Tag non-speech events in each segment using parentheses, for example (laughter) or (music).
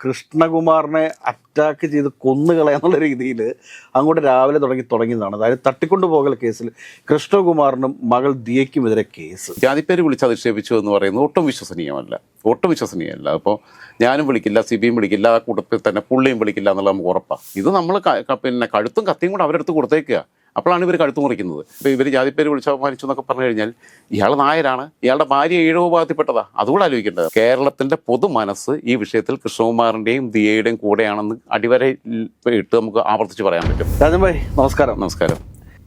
കൃഷ്ണകുമാറിനെ attack ചെയ്ത് കൊന്നുകളയാന്നുള്ള രീതിയിൽ അങ്ങോട്ട് രാവിലെ തുടങ്ങി തുടങ്ങിയതാണ്. അതായത് തട്ടിക്കൊണ്ടുപോകൽ കേസിൽ കൃഷ്ണകുമാറിനും മകൾ ദിയയ്ക്കുമെതിരെ കേസ്. ജാതിപ്പേര് വിളിച്ച് അധിക്ഷേപിച്ചു എന്ന് പറയുന്നത് ഒട്ടും വിശ്വസനീയമല്ല. ഒട്ടും വിശ്വസനീയമല്ല. അപ്പോൾ ഞാനും വിളിക്കില്ല സിബിയും വിളിക്കില്ല ആ കൂട്ടത്തിൽ തന്നെ പുള്ളിയും വിളിക്കില്ല എന്നുള്ളത് നമുക്ക് ഉറപ്പാണ് ഇത് നമ്മൾ പിന്നെ കഴുത്തും കത്തിയും കൂടെ അവരെടുത്ത് കൊടുത്തേക്കുക അപ്പോഴാണ് ഇവർ കഴുത്തു മുറിക്കുന്നത്. ഇപ്പോൾ ഇവർ ജാതിപ്പേര് വിളിച്ച് അപമാനിച്ചു എന്നൊക്കെ പറഞ്ഞു കഴിഞ്ഞാൽ ഇയാൾ നായരാണ്. ഇയാളുടെ ഭാര്യ ഏഴോ വിഭാഗത്തിൽപ്പെട്ടതാ അതുകൂടെ ആലോചിക്കേണ്ടത്. കേരളത്തിന്റെ പൊതു മനസ്സ് ഈ വിഷയത്തിൽ കൃഷ്ണകുമാറിന്റെയും ദിയയുടെയും കൂടെയാണെന്ന് അടിവരെ ഇട്ട് നമുക്ക് ആവർത്തിച്ച് പറയാൻ പറ്റും. രാജൻ ഭായ് നമസ്കാരം. നമസ്കാരം.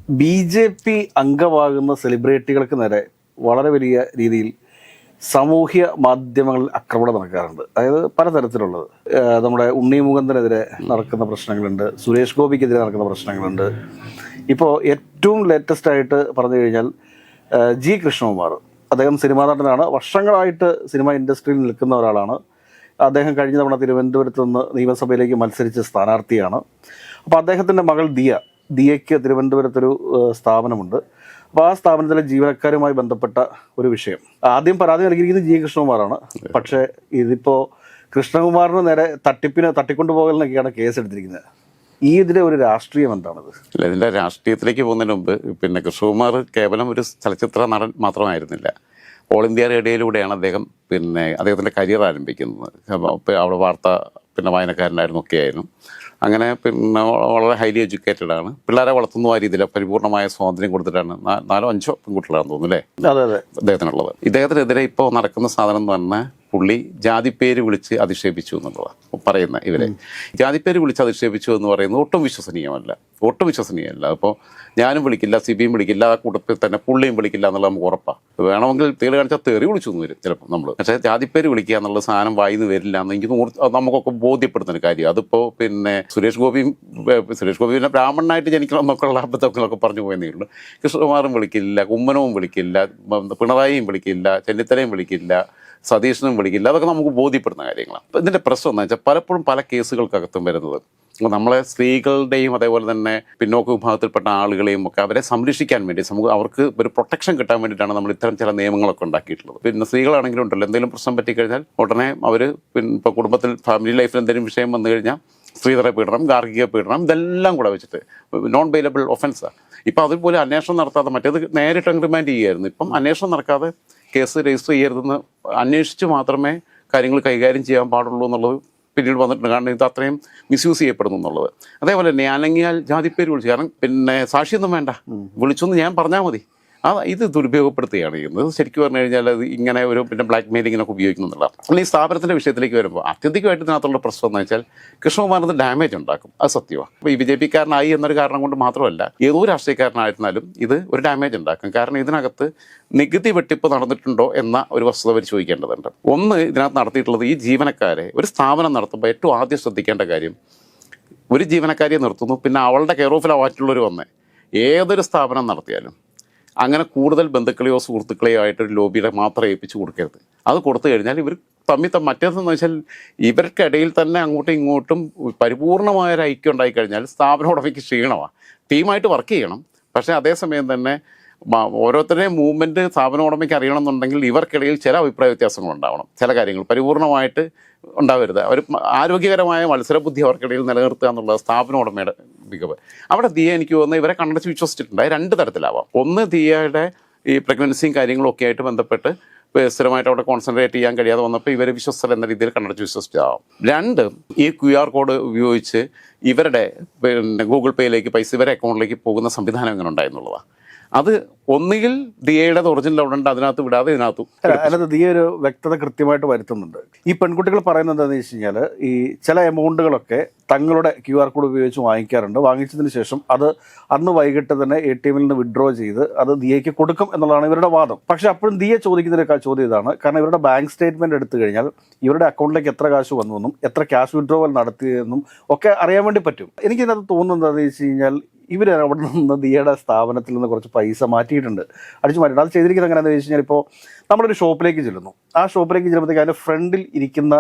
ബി ജെ പി അംഗമാകുന്ന സെലിബ്രിറ്റികൾക്ക് നേരെ വളരെ വലിയ രീതിയിൽ സാമൂഹ്യ മാധ്യമങ്ങളിൽ ആക്രമണം നടക്കാറുണ്ട്. അതായത് പലതരത്തിലുള്ളത്. നമ്മുടെ ഉണ്ണി മുകുന്ദനെതിരെ നടക്കുന്ന പ്രശ്നങ്ങളുണ്ട്. സുരേഷ് ഗോപിക്കെതിരെ നടക്കുന്ന പ്രശ്നങ്ങളുണ്ട്. ഇപ്പോൾ ഏറ്റവും ലേറ്റസ്റ്റ് ആയിട്ട് പറഞ്ഞു കഴിഞ്ഞാൽ ജി കൃഷ്ണകുമാർ. അദ്ദേഹം സിനിമാ നടനാണ്. വർഷങ്ങളായിട്ട് സിനിമ ഇൻഡസ്ട്രിയിൽ നിൽക്കുന്ന ഒരാളാണ്. അദ്ദേഹം കഴിഞ്ഞ തവണ തിരുവനന്തപുരത്ത് നിന്ന് നിയമസഭയിലേക്ക് മത്സരിച്ച സ്ഥാനാർത്ഥിയാണ്. അപ്പോൾ അദ്ദേഹത്തിന്റെ മകൾ ദിയ ദിയയ്ക്ക് തിരുവനന്തപുരത്തൊരു സ്ഥാപനമുണ്ട്. അപ്പോൾ ആ സ്ഥാപനത്തിലെ ജീവനക്കാരുമായി ബന്ധപ്പെട്ട ഒരു വിഷയം. ആദ്യം പരാതി നൽകിയിരിക്കുന്നത് ജി കൃഷ്ണകുമാറാണ്. പക്ഷേ ഇതിപ്പോൾ കൃഷ്ണകുമാറിന് നേരെ തട്ടിപ്പിന് തട്ടിക്കൊണ്ടുപോകലിനൊക്കെയാണ് കേസ് എടുത്തിരിക്കുന്നത് ഈ ഇതിലെ ഒരു രാഷ്ട്രീയം എന്താണത്? അല്ല ഇതിന്റെ രാഷ്ട്രീയത്തിലേക്ക് പോകുന്നതിന് മുമ്പ് പിന്നെ കൃഷ്ണകുമാർ കേവലം ഒരു ചലച്ചിത്ര നടൻ മാത്രമായിരുന്നില്ല. ഓൾ ഇന്ത്യ റേഡിയോയിലൂടെയാണ് അദ്ദേഹം പിന്നെ അദ്ദേഹത്തിന്റെ കരിയർ ആരംഭിക്കുന്നത്. അവിടെ വാർത്ത പിന്നെ വായനക്കാരനായിരുന്നു ഒക്കെ ആയിരുന്നു അങ്ങനെ പിന്നെ വളരെ ഹൈലി എഡ്യൂക്കേറ്റഡ് ആണ്. പിള്ളേരെ വളർത്തുന്ന ആ രീതിയിൽ പരിപൂർണമായ സ്വാതന്ത്ര്യം കൊടുത്തിട്ടാണ് നാലോ അഞ്ചോ പെൺകുട്ടികളാണെന്ന് തോന്നുന്നു അല്ലേ? അതെ അതെ. അദ്ദേഹത്തിനുള്ളത്. ഇദ്ദേഹത്തിനെതിരെ ഇപ്പോൾ നടക്കുന്ന സാധനം എന്ന് പറഞ്ഞാൽ പുള്ളി ജാതിപ്പേര് വിളിച്ച് അധിക്ഷേപിച്ചു എന്നുള്ളതാണ്. പറയുന്ന ഇവരെ. ജാതിപ്പേര് വിളിച്ച് അധിക്ഷേപിച്ചു എന്ന് പറയുന്നത് ഒട്ടും വിശ്വസനീയമല്ല. ഒട്ടും വിശ്വസനീയമല്ല. അപ്പോൾ ഞാനും വിളിക്കില്ല സിബിയും വിളിക്കില്ല ആ കൂട്ടത്തിൽ തന്നെ പുള്ളിയും വിളിക്കില്ല എന്നുള്ളത് നമുക്ക് ഉറപ്പാണ് വേണമെങ്കിൽ തേടി കാണിച്ചാൽ തെറി വിളിച്ചു എന്ന് വരും ചിലപ്പോൾ നമ്മൾ പക്ഷേ ജാതിപ്പേര് വിളിക്കുക എന്നുള്ള സാധനം വായിന്ന് വരില്ല എന്ന് എനിക്ക് നമുക്കൊക്കെ ബോധ്യപ്പെടുന്ന ഒരു കാര്യം. അതിപ്പോൾ പിന്നെ സുരേഷ് ഗോപിയും സുരേഷ് ഗോപി പിന്നെ ബ്രാഹ്മണനായിട്ട് ജനിക്കണം എന്നൊക്കെയുള്ള അബദ്ധങ്ങളൊക്കെ പറഞ്ഞു പോയെന്നേ ഉള്ളൂ. കൃഷ്ണകുമാറും വിളിക്കില്ല കുമ്മനവും വിളിക്കില്ല പിണറായിയും വിളിക്കില്ല ചെന്നിത്തലയും വിളിക്കില്ല സതീഷിനും വിളിക്കില്ല. അതൊക്കെ നമുക്ക് ബോധ്യപ്പെടുന്ന കാര്യങ്ങളാണ്. അപ്പം ഇതിന്റെ പ്രശ്നം എന്താ വെച്ചാൽ പലപ്പോഴും പല കേസുകൾക്കകത്തും വരുന്നത്. നമ്മളെ സ്ത്രീകളുടെയും അതേപോലെ തന്നെ പിന്നോക്ക വിഭാഗത്തിൽപ്പെട്ട ആളുകളെയും ഒക്കെ അവരെ സംരക്ഷിക്കാൻ വേണ്ടി നമുക്ക് അവർക്ക് ഒരു പ്രൊട്ടക്ഷൻ കിട്ടാൻ വേണ്ടിയിട്ടാണ് നമ്മൾ ഇത്തരം ചില നിയമങ്ങളൊക്കെ ഉണ്ടാക്കിയിട്ടുള്ളത്. പിന്നെ സ്ത്രീകളാണെങ്കിലും ഉണ്ടല്ലോ എന്തെങ്കിലും പ്രശ്നം പറ്റിക്കഴിഞ്ഞാൽ ഉടനെ അവർ പിന്നെ ഇപ്പോൾ കുടുംബത്തിൽ ഫാമിലി ലൈഫിൽ എന്തെങ്കിലും വിഷയം വന്നു കഴിഞ്ഞാൽ സ്ത്രീധര പീഡനം ഗാർഹിക പീഡനം ഇതെല്ലാം കൂടെ വെച്ചിട്ട് നോൺ ബെയിലബിൾ ഒഫൻസാണ് ഇപ്പം അതുപോലെ അന്വേഷണം നടത്താതെ മറ്റേത് നേരിട്ട് റിമാൻഡ് ചെയ്യുമായിരുന്നു ഇപ്പം അന്വേഷണം നടക്കാതെ കേസ് രജിസ്റ്റർ ചെയ്യരുതെന്ന് അന്വേഷിച്ച് മാത്രമേ കാര്യങ്ങൾ കൈകാര്യം ചെയ്യാൻ പാടുള്ളൂ എന്നുള്ളത് പിന്നീട് വന്നിട്ടുണ്ട്. കാരണം ഇത് അത്രയും മിസ്യൂസ് ചെയ്യപ്പെടുന്നു എന്നുള്ളത്. അതേപോലെ തന്നെ അനങ്ങിയാൽ ജാതിപ്പേര് വിളിച്ചു. കാരണം പിന്നെ സാക്ഷിയൊന്നും വേണ്ട. വിളിച്ചൊന്ന് ഞാൻ പറഞ്ഞാൽ മതി. ആ ഇത് ദുരുപയോഗപ്പെടുത്തുകയാണ് ചെയ്യുന്നത്. ശരിക്കും പറഞ്ഞു കഴിഞ്ഞാൽ അത് ഇങ്ങനെ ഒരു പിന്നെ ബ്ലാക്ക് മെയിലിങ്ങിനൊക്കെ ഉപയോഗിക്കുന്നുള്ളതാണ് ഈ സ്ഥാപനത്തിന്റെ വിഷയത്തിലേക്ക് വരുമ്പോൾ അത്യന്തികമായിട്ട് ഇതിനകത്തുള്ള പ്രശ്നം എന്ന് വെച്ചാൽ കൃഷ്ണകുമാറിന് ഡാമേജ് ഉണ്ടാക്കും. അത് സത്യമാണ് അപ്പോൾ ഈ ബി ജെ പിക്കാരനായി എന്നൊരു കാരണം കൊണ്ട് മാത്രമല്ല ഏതോ രാഷ്ട്രീയക്കാരനായിരുന്നാലും ഇത് ഒരു ഡാമേജ് ഉണ്ടാക്കും. കാരണം ഇതിനകത്ത് നികുതി വെട്ടിപ്പ് നടന്നിട്ടുണ്ടോ എന്ന ഒരു വസ്തുത പരിശോധിക്കേണ്ടതുണ്ട്. ഒന്ന് ഇതിനകത്ത് നടത്തിയിട്ടുള്ളത് ഈ ജീവനക്കാരെ ഒരു സ്ഥാപനം നടത്തുമ്പോൾ ഏറ്റവും ആദ്യം ശ്രദ്ധിക്കേണ്ട കാര്യം ഒരു ജീവനക്കാരിയെ നിർത്തുന്നു പിന്നെ അവളുടെ കെയർ ഓഫിലാണ് മറ്റുള്ളവർ വന്നേ. ഏതൊരു സ്ഥാപനം നടത്തിയാലും. അങ്ങനെ കൂടുതൽ ബന്ധുക്കളെയോ സുഹൃത്തുക്കളെയോ ആയിട്ടൊരു ലോബിയുടെ മാത്രം ഏൽപ്പിച്ച് കൊടുക്കരുത്. അത് കൊടുത്തു കഴിഞ്ഞാൽ ഇവർ തമ്മിൽ മറ്റേതെന്ന് വെച്ചാൽ ഇവർക്കിടയിൽ തന്നെ അങ്ങോട്ടും ഇങ്ങോട്ടും പരിപൂർണമായ ഒരു ഐക്യം ഉണ്ടായിക്കഴിഞ്ഞാൽ സ്ഥാപന ഉടമയ്ക്ക് ക്ഷീണമാണ് ടീമായിട്ട് വർക്ക് ചെയ്യണം. പക്ഷേ അതേസമയം തന്നെ ഓരോരുത്തരുടെയും മൂവ്മെന്റ് സ്ഥാപന ഉടമയ്ക്ക് അറിയണമെന്നുണ്ടെങ്കിൽ ഇവർക്കിടയിൽ ചില അഭിപ്രായ വ്യത്യാസങ്ങൾ ഉണ്ടാവണം. ചില കാര്യങ്ങൾ പരിപൂർണമായിട്ട് ഉണ്ടാവരുത്. അവർ ആരോഗ്യകരമായ മത്സരബുദ്ധി അവർക്കിടയിൽ നിലനിർത്തുക എന്നുള്ളത് സ്ഥാപന ഉടമയുടെ മികവ്. അവിടെ ദിയ എനിക്ക് തോന്നുന്നത് ഇവരെ കണ്ടച്ച് വിശ്വസിച്ചിട്ടുണ്ട്. അത് രണ്ട് തരത്തിലാവാം. ഒന്ന് ദിയയുടെ ഈ പ്രഗ്നൻസിയും കാര്യങ്ങളും ഒക്കെ ആയിട്ട് ബന്ധപ്പെട്ട് സ്ഥിരമായിട്ട് അവിടെ കോൺസെൻട്രേറ്റ് ചെയ്യാൻ കഴിയാതെ വന്നപ്പോൾ ഇവരെ വിശ്വസ്തർ എന്ന രീതിയിൽ കണ്ടിട്ട് വിശ്വസിച്ചതാവാം. രണ്ട് ഈ ക്യു ആർ കോഡ് ഉപയോഗിച്ച് ഇവരുടെ പിന്നെ ഗൂഗിൾ പേയിലേക്ക് പൈസ ഇവരെ അക്കൗണ്ടിലേക്ക് പോകുന്ന സംവിധാനം എങ്ങനെ ഉണ്ടായെന്നുള്ളതാണ് അത് ഒന്നുകിൽ ദിയയുടെ ഒറിജിനൽ അവിടെ ഉണ്ട് അതിനകത്ത് വിടാതെ ഇതിനകത്തു അല്ലാതെ ദിയ ഒരു വ്യക്തത കൃത്യമായിട്ട് വരുത്തുന്നുണ്ട്. ഈ പെൺകുട്ടികൾ പറയുന്നത് എന്താണെന്ന് വെച്ച് കഴിഞ്ഞാൽ ഈ ചില എമൗണ്ടുകളൊക്കെ തങ്ങളുടെ ക്യു ആർ കോഡ് ഉപയോഗിച്ച് വാങ്ങിക്കാറുണ്ട്. വാങ്ങിച്ചതിന് ശേഷം അത് അന്ന് വൈകിട്ട് തന്നെ എ ടി എമ്മിൽ നിന്ന് വിഡ്രോ ചെയ്ത് അത് ദിയയ്ക്ക് കൊടുക്കും എന്നുള്ളതാണ് ഇവരുടെ വാദം. പക്ഷേ അപ്പോഴും ദിയ ചോദിക്കുന്ന ഒരു ചോദ്യം ഇതാണ്. കാരണം ഇവരുടെ ബാങ്ക് സ്റ്റേറ്റ്മെന്റ് എടുത്തു കഴിഞ്ഞാൽ ഇവരുടെ അക്കൗണ്ടിലേക്ക് എത്ര കാശ് വന്നുവെന്നും എത്ര ക്യാഷ് വിഡ്രോവൽ നടത്തിയെന്നും ഒക്കെ അറിയാൻ വേണ്ടി പറ്റും. എനിക്ക് ഇതിനകത്ത് തോന്നുന്നത് എന്താണെന്ന് വെച്ച് കഴിഞ്ഞാൽ ഇവർ അവിടെ നിന്ന് ദിയയുടെ സ്ഥാപനത്തിൽ നിന്ന് കുറച്ച് പൈസ മാറ്റിയിട്ടുണ്ട്. അടിച്ചു മാറ്റിയിട്ടുണ്ട് അത് ചെയ്തിരിക്കുന്നത് എങ്ങനെയാണെന്ന് വെച്ച് കഴിഞ്ഞാൽ ഇപ്പോൾ നമ്മളൊരു ഷോപ്പിലേക്ക് ചെല്ലുന്നു. ആ ഷോപ്പിലേക്ക് ചെല്ലുമ്പോഴത്തേക്ക് അതിന്റെ ഫ്രണ്ടിൽ ഇരിക്കുന്ന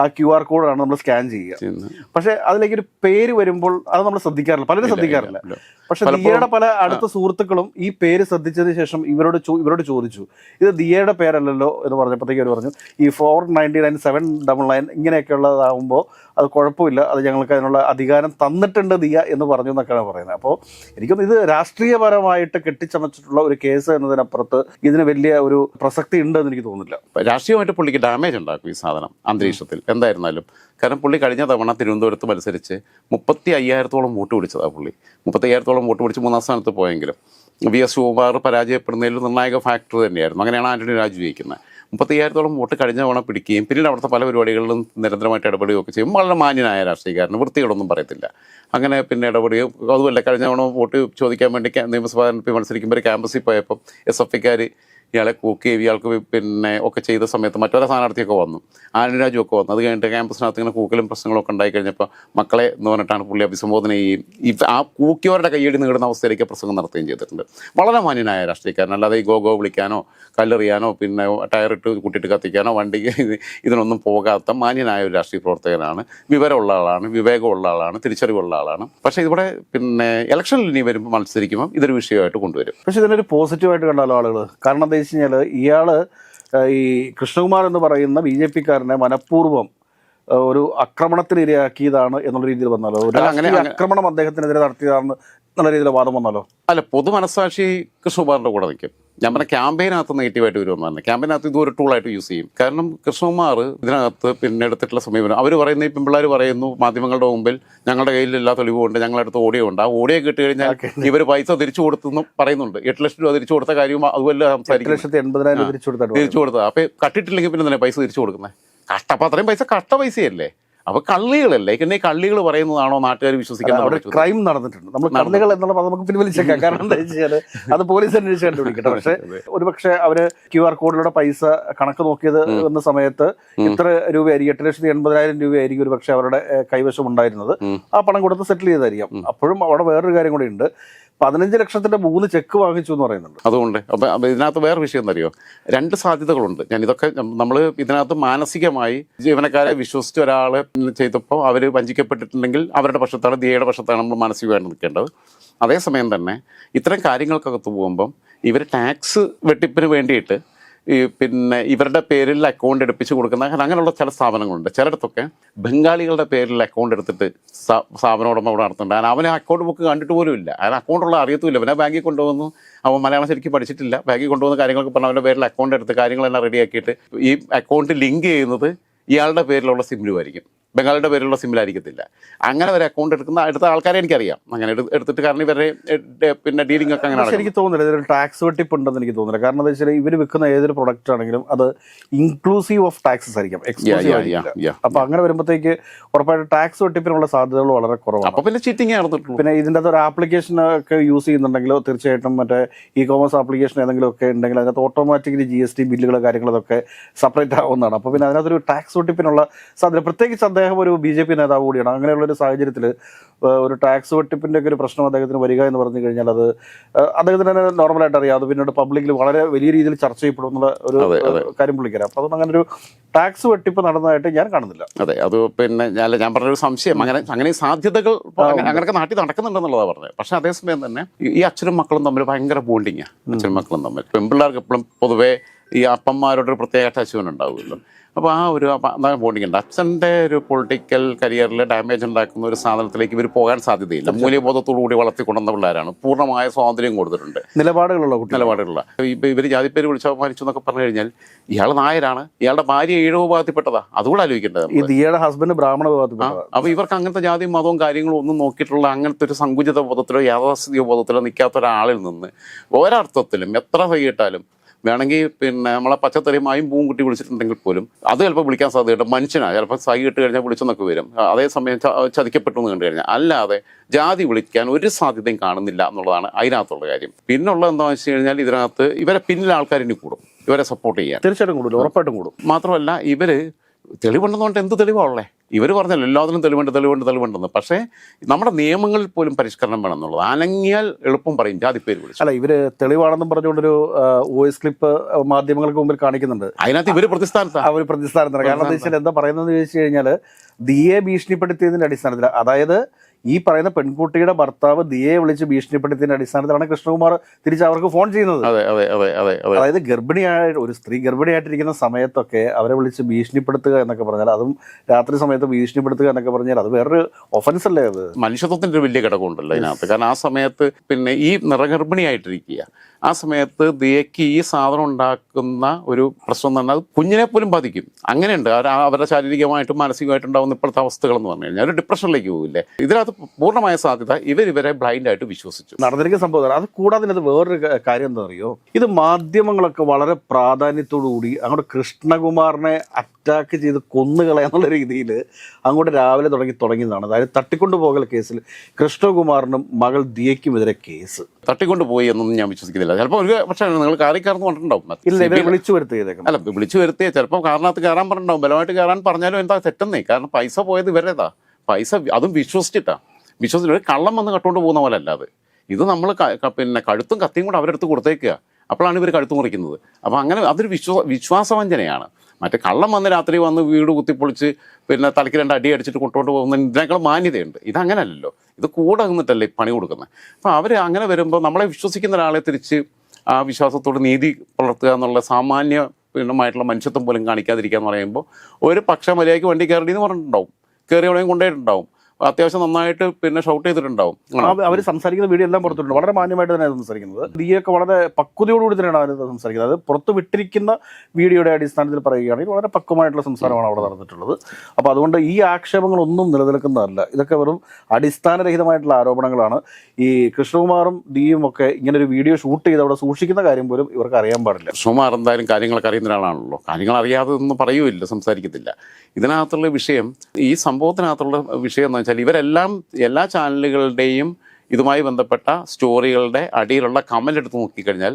ആ ക്യു ആർ കോഡാണ് നമ്മൾ സ്കാൻ ചെയ്യുക. പക്ഷെ അതിലേക്ക് ഒരു പേര് വരുമ്പോൾ അത് നമ്മൾ ശ്രദ്ധിക്കാറില്ല. പലരും ശ്രദ്ധിക്കാറില്ല. പക്ഷെ ദിയയുടെ പല അടുത്ത സുഹൃത്തുക്കളും ഈ പേര് ശ്രദ്ധിച്ചതിന് ശേഷം ഇവരോട് ഇവരോട് ചോദിച്ചു ഇത് ദിയയുടെ പേരല്ലല്ലോ? എന്ന് പറഞ്ഞപ്പോഴത്തേക്ക് അവർ പറഞ്ഞു ഈ four ninety nine seven double nine ഇങ്ങനെയൊക്കെ ഉള്ളതാകുമ്പോൾ അത് കുഴപ്പമില്ല. അത് ഞങ്ങൾക്ക് അതിനുള്ള അധികാരം തന്നിട്ടുണ്ട് ദിയ എന്ന് പറഞ്ഞു എന്നൊക്കെയാണ് പറയുന്നത്. അപ്പോൾ എനിക്കൊന്ന് ഇത് രാഷ്ട്രീയപരമായിട്ട് കെട്ടിച്ചമച്ചിട്ടുള്ള ഒരു കേസ് എന്നതിനപ്പുറത്ത് ഇതിന് വലിയ ഒരു പ്രസക്തി ഉണ്ട് എന്ന് എനിക്ക് തോന്നുന്നില്ല. രാഷ്ട്രീയമായിട്ട് പുള്ളിക്ക് ഡാമേജ് ഉണ്ടാക്കും ഈ സാധനം അന്തരീക്ഷത്തിൽ. എന്തായിരുന്നാലും. കാരണം പുള്ളി കഴിഞ്ഞ തവണ തിരുവനന്തപുരത്ത് മത്സരിച്ച് മുപ്പത്തി അയ്യായിരത്തോളം വോട്ട് പിടിച്ചതാണ് പുള്ളി. മുപ്പത്തി അയ്യായിരത്തോളം വോട്ട് പിടിച്ച് മൂന്നാം സ്ഥാനത്ത് പോയെങ്കിലും വി എസ് ശിവകുമാർ പരാജയപ്പെടുന്നതിൽ നിർണായക ഫാക്ടർ തന്നെയായിരുന്നു. അങ്ങനെയാണ് ആന്റണി രാജു ജയിക്കുന്നത് മുപ്പത്തി അയ്യായിരത്തോളം വോട്ട് കഴിഞ്ഞ തവണ പിടിക്കുകയും പിന്നീട് അവിടുത്തെ പല പരിപാടികളിലും നിരന്തരമായിട്ട് ഇടപെടുകയൊക്കെ ചെയ്യും. വളരെ മാന്യനായ രാഷ്ട്രീയക്കാരന് വൃത്തികളൊന്നും പറയത്തില്ല. അങ്ങനെ പിന്നെ ഇടപെടുകയും അതുമല്ല കഴിഞ്ഞ തവണ വോട്ട് ചോദിക്കാൻ വേണ്ടി നിയമസഭാ മത്സരിക്കുമ്പോൾ ക്യാമ്പസിൽ പോയപ്പോൾ എസ് എഫ് ഐക്കാർ ഇയാളെ കൂക്കുകയും ഇയാൾക്ക് പിന്നെ ഒക്കെ ചെയ്ത സമയത്ത് മറ്റൊരു സ്ഥാനാർത്ഥിയൊക്കെ വന്നു. ആനരാജു ഒക്കെ വന്നു. അത് കഴിഞ്ഞിട്ട് ക്യാമ്പസിനകത്ത് ഇങ്ങനെ കൂക്കലും പ്രശ്നങ്ങളൊക്കെ ഉണ്ടായി കഴിഞ്ഞപ്പോൾ മക്കളെ എന്ന് പറഞ്ഞിട്ടാണ് പുള്ളി അഭിസംബോധന ചെയ്യുകയും ഈ ആ കൂക്കിയവരുടെ കയ്യടി നേടുന്ന അവസ്ഥയിലേക്ക് പ്രസംഗം നടത്തുകയും ചെയ്തിട്ടുണ്ട്. വളരെ മാന്യനായ രാഷ്ട്രീയക്കാരൻ. അല്ലാതെ ഈ ഗോഗോ വിളിക്കാനോ കല്ലെറിയാനോ പിന്നെ ടയറിട്ട് കൂട്ടിയിട്ട് കത്തിക്കാനോ വണ്ടി (laughs) ഇതിനൊന്നും പോകാത്ത മാന്യനായ ഒരു രാഷ്ട്രീയ പ്രവർത്തകനാണ്. വിവരമുള്ള ആളാണ് വിവേകമുള്ള ആളാണ് തിരിച്ചറിവുള്ള ആളാണ്. പക്ഷേ ഇവിടെ പിന്നെ ഇലക്ഷനിൽ ഇനി വരുമ്പോൾ മത്സരിക്കുമ്പോൾ ഇതൊരു വിഷയമായിട്ട് കൊണ്ടുവരും. പക്ഷേ ഇതിനൊരു പോസിറ്റീവായിട്ട് കണ്ടാലോ ആളുകൾ കാരണം എന്താ വെച്ച് കഴിഞ്ഞാൽ ഇയാൾ ഈ കൃഷ്ണകുമാർ എന്ന് പറയുന്ന ബി ജെ പിക്കാരനെ മനഃപൂർവം ഒരു ആക്രമണത്തിന് ഇരയാക്കിയതാണ് എന്നുള്ള രീതിയിൽ വന്നാലോ? ഒരു അങ്ങനെ- ആക്രമണം അദ്ദേഹത്തിനെതിരെ നടത്തിയതാണ് എന്നുള്ള രീതിയിൽ വാദം വന്നാലോ? അല്ല പൊതു മനസ്സാക്ഷി കൃഷ്ണകുമാറിന്റെ കൂടെ നിൽക്കും. ഞാൻ പറഞ്ഞ ക്യാമ്പയിനകത്ത് നെഗറ്റീവായിട്ട് വരുമെന്ന് പറഞ്ഞു. ക്യാമ്പയിനകത്ത് ഇത് ഒരു ടൂളായിട്ട് യൂസ് ചെയ്യും. കാരണം കൃഷ്ണകുമാർ ഇതിനകത്ത് പിന്നെ എടുത്തിട്ടുള്ള സമീപനം അവർ പറയുന്ന ഈ പിള്ളേർ പറയുന്നു മാധ്യമങ്ങളുടെ മുമ്പിൽ ഞങ്ങളുടെ കയ്യിൽ എല്ലാ തെളിവുമുണ്ട് ഞങ്ങളുടെ അടുത്ത് ഓഡിയോ ഉണ്ട്. ആ ഓഡിയോ കിട്ടി കഴിഞ്ഞാൽ ഇവർ പൈസ തിരിച്ചു കൊടുത്തെന്ന് പറയുന്നുണ്ട്. എട്ട് ലക്ഷം രൂപ തിരിച്ചു കൊടുത്ത കാര്യവും അതുമല്ല സംസാരിക്കും തിരിച്ചു കൊടുത്തത്. അപ്പൊ കട്ടിട്ടില്ലെങ്കിൽ പിന്നെ തന്നെ പൈസ തിരിച്ചു കൊടുക്കുന്നത് കഷ്ട അത്രയും പൈസ കഷ്ട പൈസയല്ലേ? അപ്പൊ കള്ളികളല്ലേ പിന്നെ കള്ളികൾ പറയുന്നതാണോ നാട്ടുകാർ വിശ്വസിക്കുന്നത് അവിടെ ക്രൈം നടന്നിട്ടുണ്ട്. നമ്മൾ കള്ളികൾ എന്നുള്ള പദം നമുക്ക് പിൻവലിച്ചേക്കാം. കാരണം എന്താ വെച്ചാൽ അത് പോലീസ് അന്വേഷിച്ച് കണ്ടുപിടിക്കട്ടെ. പക്ഷെ ഒരുപക്ഷെ അവർ ക്യു ആർ കോഡിലൂടെ പൈസ കണക്ക് നോക്കിയത് എന്ന സമയത്ത് ഇത്ര രൂപയായിരിക്കും എട്ട് ലക്ഷത്തി എൺപതിനായിരം രൂപയായിരിക്കും ഒരുപക്ഷെ അവരുടെ കൈവശം ഉണ്ടായിരുന്നത്. ആ പണം കൊടുത്ത് സെറ്റിൽ ചെയ്തായിരിക്കാം. അപ്പോഴും അവിടെ വേറൊരു കാര്യം കൂടി ഉണ്ട്. പതിനഞ്ച് ലക്ഷത്തിന്റെ മൂന്ന് ചെക്ക് വാങ്ങിച്ചു എന്ന് പറയുന്നുണ്ട്. അതുകൊണ്ട് അപ്പം ഇതിനകത്ത് വേറെ വിഷയം എന്നറിയോ രണ്ട് സാധ്യതകളുണ്ട്. ഞാൻ ഇതൊക്കെ നമ്മൾ ഇതിനകത്ത് മാനസികമായി ജീവനക്കാരെ വിശ്വസിച്ച് ഒരാളെ ചെയ്തപ്പോൾ അവർ വഞ്ചിക്കപ്പെട്ടിട്ടുണ്ടെങ്കിൽ അവരുടെ പക്ഷത്താണ് ദിയയുടെ പക്ഷത്താണ് നമ്മൾ മാനസികമായിട്ട് നിൽക്കേണ്ടത്. അതേസമയം തന്നെ ഇത്തരം കാര്യങ്ങൾക്കകത്ത് പോകുമ്പം ഇവർ ടാക്സ് വെട്ടിപ്പിന് വേണ്ടിയിട്ട് ഈ പിന്നെ ഇവരുടെ പേരിൽ അക്കൗണ്ട് എടുപ്പിച്ച് കൊടുക്കുന്ന അങ്ങനെ അങ്ങനെയുള്ള ചില സ്ഥാപനങ്ങളുണ്ട്. ചിലയിടത്തൊക്കെ ബംഗാളികളുടെ പേരിൽ അക്കൗണ്ട് എടുത്തിട്ട് സ്ഥാ- സ്ഥാപന ഉടമ അവിടെ നടത്തുന്നുണ്ട്. കാരണം അവനെ അക്കൗണ്ട് ബുക്ക് കണ്ടിട്ട് പോലും ഇല്ല. അവൻ അക്കൗണ്ടുള്ള അറിയത്തുമില്ല. പിന്നെ ബാങ്കിൽ കൊണ്ടുവന്നു. അവൻ മലയാളം ശരിക്കും പഠിച്ചിട്ടില്ല. ബാങ്കിൽ കൊണ്ടുവന്ന കാര്യങ്ങളൊക്കെ പറഞ്ഞ് അവന്റെ പേരിൽ അക്കൗണ്ട് എടുത്ത് കാര്യങ്ങളെല്ലാം റെഡിയാക്കിയിട്ട് ഈ അക്കൗണ്ട് ലിങ്ക് ചെയ്യുന്നത് ഇയാളുടെ പേരിലുള്ള സിമ്മിലുമായിരിക്കും ബംഗാളിയുടെ പേരിലുള്ള സിമ്മിലായിരിക്കത്തില്ല അങ്ങനെ ഒരു അക്കൗണ്ട് എടുക്കുന്ന അടുത്ത ആൾക്കാരെ എനിക്കറിയാം. അങ്ങനെ എടുത്തിട്ട് കാരണം ഇവരുടെ പിന്നെ ഡീലിംഗ് ഒക്കെ അങ്ങനെ എനിക്ക് തോന്നുന്നില്ല. ഇതിൽ ടാക്സ് വെട്ടിപ്പ് ഉണ്ടെന്ന് എനിക്ക് തോന്നുന്നില്ല. കാരണം എന്താ വെച്ചാൽ ഇവർ വിൽക്കുന്ന ഏതൊരു പ്രൊഡക്റ്റ് ആണെങ്കിലും അത് ഇൻക്ലൂസീവ് ഓഫ് ടാക്സസ് ആയിരിക്കും. അപ്പൊ അങ്ങനെ വരുമ്പോഴത്തേക്ക് ഉറപ്പായിട്ട് ടാക്സ് വെട്ടിപ്പിനുള്ള സാധ്യതകൾ വളരെ കുറവാണ്. അപ്പൊ പിന്നെ ചീറ്റിംഗ് നടന്നിട്ടുള്ളൂ പിന്നെ ഇതിന്റെ അകത്ത് ഒരു ആപ്ലിക്കേഷൻ ഒക്കെ യൂസ് ചെയ്യുന്നുണ്ടെങ്കിലോ തീർച്ചയായിട്ടും മറ്റേ ഇ കോമേഴ്സ് ആപ്ലിക്കേഷൻ ഏതെങ്കിലും ഒക്കെ ഉണ്ടെങ്കിൽ അതിനകത്ത് ഓട്ടോമാറ്റിക്കലി ജി എസ് ടി ബില്ലുകൾ കാര്യങ്ങളൊക്കെ സെപ്പറേറ്റ് ആവുന്നതാണ്. അപ്പോൾ പിന്നെ അതിനകത്തൊരു ടാക്സ് വെട്ടിപ്പിനുള്ള സാധ്യത പ്രത്യേകിച്ച് അദ്ദേഹം ഒരു ബി ജെ പി നേതാവ് കൂടിയാണ്. അങ്ങനെയുള്ള ഒരു സാഹചര്യത്തിൽ ഒരു ടാക്സ് വെട്ടിപ്പിന്റെ ഒക്കെ ഒരു പ്രശ്നം അദ്ദേഹത്തിന് വരിക എന്ന് പറഞ്ഞു കഴിഞ്ഞാൽ അത് അദ്ദേഹത്തിന് തന്നെ നോർമലായിട്ട് അറിയാം. അത് പിന്നീട് പബ്ലിക്കിൽ വളരെ വലിയ രീതിയിൽ ചർച്ച ചെയ്യപ്പെടും എന്നുള്ള ഒരു കാര്യം പുള്ളിക്കാരം അപ്പോൾ അതുകൊണ്ട് അങ്ങനെ ഒരു ടാക്സ് വെട്ടിപ്പ് നടന്നതായിട്ട് ഞാൻ കാണുന്നില്ല. അതെ അത് പിന്നെ ഞാൻ ഞാൻ പറഞ്ഞൊരു സംശയം. അങ്ങനെ അങ്ങനെ സാധ്യതകൾ അങ്ങനെയൊക്കെ നാട്ടിൽ നടക്കുന്നുണ്ടെന്നുള്ളതാണ് പറഞ്ഞത്. പക്ഷേ അതേസമയം തന്നെ ഈ- അച്ഛനും മക്കളും തമ്മിൽ ഭയങ്കര ബോണ്ടിങ്ങാണ് അച്ഛനും മക്കളും തമ്മിൽ. പെൺപിള്ളേർക്ക് എപ്പോഴും പൊതുവേ ഈ അപ്പന്മാരോടൊരു പ്രത്യേക അറ്റാച്ച്മെന്റ് ഉണ്ടാവുമല്ലോ. അപ്പോൾ ആ ഒരു ബോണ്ടിങ് ഉണ്ട് അച്ഛന്റെ ഒരു പൊളിറ്റിക്കൽ കരിയറിൽ ഡാമേജ് ഉണ്ടാക്കുന്ന ഒരു സാധനത്തിലേക്ക് ഇവർ പോകാൻ സാധ്യതയില്ല. മൂല്യബോധത്തോടു കൂടി വളർത്തിക്കൊണ്ടുവന്ന പിള്ളേരാണ്. പൂർണമായ സ്വാതന്ത്ര്യം കൊടുത്തിട്ടുണ്ട്. നിലപാടുകളുള്ള കുട്ടി നിലപാടുകളുള്ള. ഇപ്പം ഇവർ ജാതി ജാതിപ്പേര് വിളിച്ച മരിച്ചു എന്നൊക്കെ പറഞ്ഞു കഴിഞ്ഞാൽ ഇയാൾ നായരാണ്. ഇയാളുടെ ഭാര്യ ഈഴവ വിഭാഗത്തിൽപ്പെട്ടതാ. അതുകൂടെ ആലോചിക്കേണ്ടത് ഇത് ഇയാളുടെ ഹസ്ബൻഡ് ബ്രാഹ്മണ വിഭാഗത്തിൽ അപ്പോൾ അപ്പൊ ഇവർക്ക് അങ്ങനത്തെ ജാതിയും മതവും കാര്യങ്ങളും ഒന്നും നോക്കിയിട്ടുള്ള അങ്ങനത്തെ ഒരു സങ്കുചിത ബോധത്തിലോ യാഥാസ്ഥിതിക ബോധത്തിലോ നിൽക്കാത്ത ഒരാളിൽ നിന്ന് ഒരർത്ഥത്തിലും എത്ര വൈകിട്ടാലും വേണമെങ്കിൽ പിന്നെ നമ്മളെ പച്ചത്തെറിയുമായും പൂവും കുട്ടി വിളിച്ചിട്ടുണ്ടെങ്കിൽ പോലും അത് ചിലപ്പോൾ വിളിക്കാൻ സാധ്യതയുണ്ട്. മനുഷ്യനാ ചിലപ്പോൾ സൈ ഇട്ട് കഴിഞ്ഞാൽ വിളിച്ചെന്നൊക്കെ വരും. അതേസമയം ചതിക്കപ്പെട്ടു എന്ന് കണ്ടു കഴിഞ്ഞാൽ. അല്ലാതെ ജാതി വിളിക്കാൻ ഒരു സാധ്യതയും കാണുന്നില്ല എന്നുള്ളതാണ് അതിനകത്തുള്ള കാര്യം. പിന്നുള്ളത് എന്താണെന്ന് വെച്ച് കഴിഞ്ഞാൽ ഇതിനകത്ത് ഇവരെ പിന്നിലെ ആൾക്കാർ ഇനി കൂടും. ഇവരെ സപ്പോർട്ട് ചെയ്യാൻ. തീർച്ചയായിട്ടും കൂടും ഉറപ്പായിട്ടും കൂടും. മാത്രമല്ല ഇവർ തെളിവുണ്ടെന്ന് പറഞ്ഞിട്ട് എന്ത് തെളിവാണുള്ളത് ഇവർ പറഞ്ഞല്ലോ എല്ലാത്തിനും തെളിവുണ്ട് തെളിവുണ്ട് തെളിവുണ്ടെന്ന്. പക്ഷേ നമ്മുടെ നിയമങ്ങളിൽ പോലും പരിഷ്കരണം വേണം എന്നുള്ളത്. അനങ്ങിയാൽ എളുപ്പം പറയും ജാതിപ്പേര് വിളിച്ചു. അല്ല ഇവർ തെളിവാണെന്നും പറഞ്ഞുകൊണ്ടൊരു വോയിസ് ക്ലിപ്പ് മാധ്യമങ്ങൾക്ക് മുമ്പിൽ കാണിക്കുന്നുണ്ട്. അതിനകത്ത് ഇവർ പ്രതിസ്ഥാനത്താണ് അവർ പ്രതിസ്ഥാനത്താണ്. കാരണം എന്താ പറയുന്നതെന്ന് പറയുന്നത് ചോദിച്ചു കഴിഞ്ഞാൽ ദിയെ ഭീഷണിപ്പെടുത്തിയതിന്റെ അടിസ്ഥാനത്തിൽ അതായത് ഈ പറയുന്ന പെൺകുട്ടിയുടെ ഭർത്താവ് ദിയെ വിളിച്ച് ഭീഷണിപ്പെടുത്തിയതിന്റെ അടിസ്ഥാനത്തിലാണ് കൃഷ്ണകുമാർ തിരിച്ച് അവർക്ക് ഫോൺ ചെയ്യുന്നത്. അതെ അതെ അതെ അതെ അതെ. അതായത് ഗർഭിണിയായ ഒരു സ്ത്രീ ഗർഭിണിയായിട്ടിരിക്കുന്ന സമയത്തൊക്കെ അവരെ വിളിച്ച് ഭീഷണിപ്പെടുത്തുക എന്നൊക്കെ പറഞ്ഞാൽ അതും രാത്രി സമയത്ത് ഭീഷണിപ്പെടുത്തുക എന്നൊക്കെ പറഞ്ഞാൽ അത് വേറൊരു ഒഫൻസ് അല്ലേ അത്? മനുഷ്യത്വത്തിന്റെ ഒരു വലിയ ഘടകമുണ്ടല്ലോ അതിനകത്ത് കാരണം ആ സമയത്ത് പിന്നെ ഈ നിറഗർഭിണിയായിട്ടിരിക്കുക. ആ സമയത്ത് ദിയക്ക് ഈ സാധനം ഉണ്ടാക്കുന്ന ഒരു പ്രശ്നം എന്ന് പറഞ്ഞാൽ അത് കുഞ്ഞിനെ പോലും ബാധിക്കും. അങ്ങനെയുണ്ട്. അവരുടെ ശാരീരികമായിട്ടും മാനസികമായിട്ടും ഉണ്ടാകുന്ന ഇപ്പോഴത്തെ അവസ്ഥകൾ എന്ന് പറഞ്ഞു കഴിഞ്ഞാൽ ഒരു ഡിപ്രഷനിലേക്ക് പോകില്ലേ ഇതിനകത്ത് പൂർണമായ സാധ്യത ഇവർ ഇവരെ ബ്ലൈൻഡ് ആയിട്ട് വിശ്വസിച്ചു. നടന്നിരിക്കുന്ന സംഭവം അത്. കൂടാതെ അത് വേറൊരു കാര്യം എന്താ അറിയോ? ഇത് മാധ്യമങ്ങളൊക്കെ വളരെ പ്രാധാന്യത്തോടു കൂടി അങ്ങോട്ട് കൃഷ്ണകുമാറിനെ അറ്റാക്ക് ചെയ്ത് കൊന്നുകളയാന്നുള്ള രീതിയിൽ അങ്ങോട്ട് രാവിലെ തുടങ്ങി തുടങ്ങിയതാണ്. അതായത് തട്ടിക്കൊണ്ടുപോകൽ കേസിൽ കൃഷ്ണകുമാറിനും മകൾ ദിയയ്ക്കുമെതിരെ കേസ്. തട്ടിക്കൊണ്ടുപോയി എന്നൊന്നും ഞാൻ വിശ്വസിക്കുന്നില്ല. ചിലപ്പോൾ ഒരു പക്ഷേ നിങ്ങൾ കാറി കയറുന്നു പറഞ്ഞിട്ടുണ്ടാവും ഇല്ല ഇവരെ വിളിച്ചു വരുത്തിയതേക്കും അല്ല വിളിച്ചു വരുത്തിയ ചിലപ്പോൾ കാരണത്ത് കയറാൻ പറഞ്ഞിട്ടുണ്ടാവും. ബലമായിട്ട് കയറാൻ പറഞ്ഞാലും എന്താ തെറ്റെന്നേ? കാരണം പൈസ പോയത് ഇവരേതാ പൈസ അതും വിശ്വസിച്ചിട്ടാ. വിശ്വസിച്ചിട്ട് കള്ളം വന്ന് കട്ടുകൊണ്ട് പോകുന്ന പോലെ അല്ലാതെ ഇത് നമ്മൾ പിന്നെ കഴുത്തും കത്തിയും കൂടെ അവരെടുത്ത് കൊടുത്തേക്കുക. അപ്പോഴാണ് ഇവർ കഴുത്ത് മുറിക്കുന്നത്. അപ്പോൾ അങ്ങനെ അതൊരു വിശ്വാസ വിശ്വാസവഞ്ചനയാണ്. മറ്റേ കള്ളം വന്ന് രാത്രി വന്ന് വീട് കുത്തിപ്പൊളിച്ച് പിന്നെ തലയ്ക്ക് രണ്ട് അടി അടിച്ചിട്ട് കൊണ്ടുകൊണ്ട് പോകുന്ന ഇതിനേക്കാൾ മാന്യതയുണ്ട്. ഇതങ്ങനല്ലല്ലോ. ഇത് കൂടെ നിന്നിട്ടല്ലേ പണി കൊടുക്കുന്നത്. അപ്പോൾ അവർ അങ്ങനെ വരുമ്പോൾ നമ്മളെ വിശ്വസിക്കുന്ന ഒരാളെ തിരിച്ച് ആ വിശ്വാസത്തോട് നീതി പുലർത്തുക എന്നുള്ള സാമാന്യ പിന്നമായിട്ടുള്ള മനുഷ്യത്വം പോലും കാണിക്കാതിരിക്കുക എന്ന് പറയുമ്പോൾ ഒരു പക്ഷേ മര്യാദയ്ക്ക് വണ്ടി കയറി എന്ന് പറഞ്ഞിട്ടുണ്ടാവും. കയറി എവിടെയും കൊണ്ടുപോയിട്ടുണ്ടാവും. അത്യാവശ്യം നന്നായിട്ട് പിന്നെ ഷൗട്ട് ചെയ്തിട്ടുണ്ടാവും. അവർ സംസാരിക്കുന്ന വീഡിയോ എല്ലാം പുറത്തുണ്ട്. വളരെ മാന്യമായിട്ട് തന്നെ സംസാരിക്കുന്നത്. ദിയൊക്കെ വളരെ പക്വതയോടുകൂടി തന്നെയാണ് അവർ സംസാരിക്കുന്നത്. അത് പുറത്ത് വിട്ടിരിക്കുന്ന വീഡിയോയുടെ അടിസ്ഥാനത്തിൽ പറയുകയാണെങ്കിൽ വളരെ പക്വമായിട്ടുള്ള സംസാരമാണ് അവിടെ നടന്നിട്ടുള്ളത്. അപ്പോൾ അതുകൊണ്ട് ഈ ആക്ഷേപങ്ങളൊന്നും നിലനിൽക്കുന്നതല്ല. ഇതൊക്കെ വെറും അടിസ്ഥാനരഹിതമായിട്ടുള്ള ആരോപണങ്ങളാണ്. ഈ കൃഷ്ണകുമാറും ദിയും ഒക്കെ ഇങ്ങനെ ഒരു വീഡിയോ ഷൂട്ട് ചെയ്ത് അവിടെ സൂക്ഷിക്കുന്ന കാര്യം പോലും ഇവർക്ക് അറിയാൻ പാടില്ല. കൃഷ്ണകുമാർ എന്തായാലും കാര്യങ്ങളൊക്കെ അറിയുന്ന ഒരാളാണല്ലോ കാര്യങ്ങൾ അറിയാതെ ഒന്നും പറയുമില്ല സംസാരിക്കത്തില്ല. ഇതിനകത്തുള്ള വിഷയം ഈ സംഭവത്തിനകത്തുള്ള വിഷയം എന്ന് വെച്ചാൽ ഇവരെല്ലാം എല്ലാ ചാനലുകളുടെയും ഇതുമായി ബന്ധപ്പെട്ട സ്റ്റോറികളുടെ അടിയിലുള്ള കമന്റ് എടുത്ത് നോക്കിക്കഴിഞ്ഞാൽ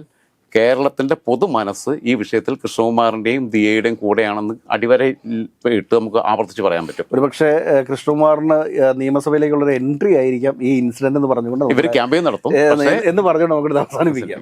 കേരളത്തിന്റെ പൊതു മനസ്സ് ഈ വിഷയത്തിൽ കൃഷ്ണകുമാറിന്റെയും ദിയയുടെയും കൂടെയാണെന്ന് അടിവരെ ഇട്ട് നമുക്ക് ആവർത്തിച്ച് പറയാൻ പറ്റും. ഒരുപക്ഷെ കൃഷ്ണകുമാറിന് നിയമസഭയിലേക്കുള്ളൊരു നിയമസഭയിലേക്കുള്ള ഒരു എൻട്രി ആയിരിക്കാം ഈ ഇൻസിഡന്റ് എന്ന് പറഞ്ഞുകൊണ്ട് ഇവർ ക്യാമ്പയിൻ നടത്തും. എന്ന് പറഞ്ഞുകൊണ്ട് നമുക്ക് അവസാനിപ്പിക്കാം.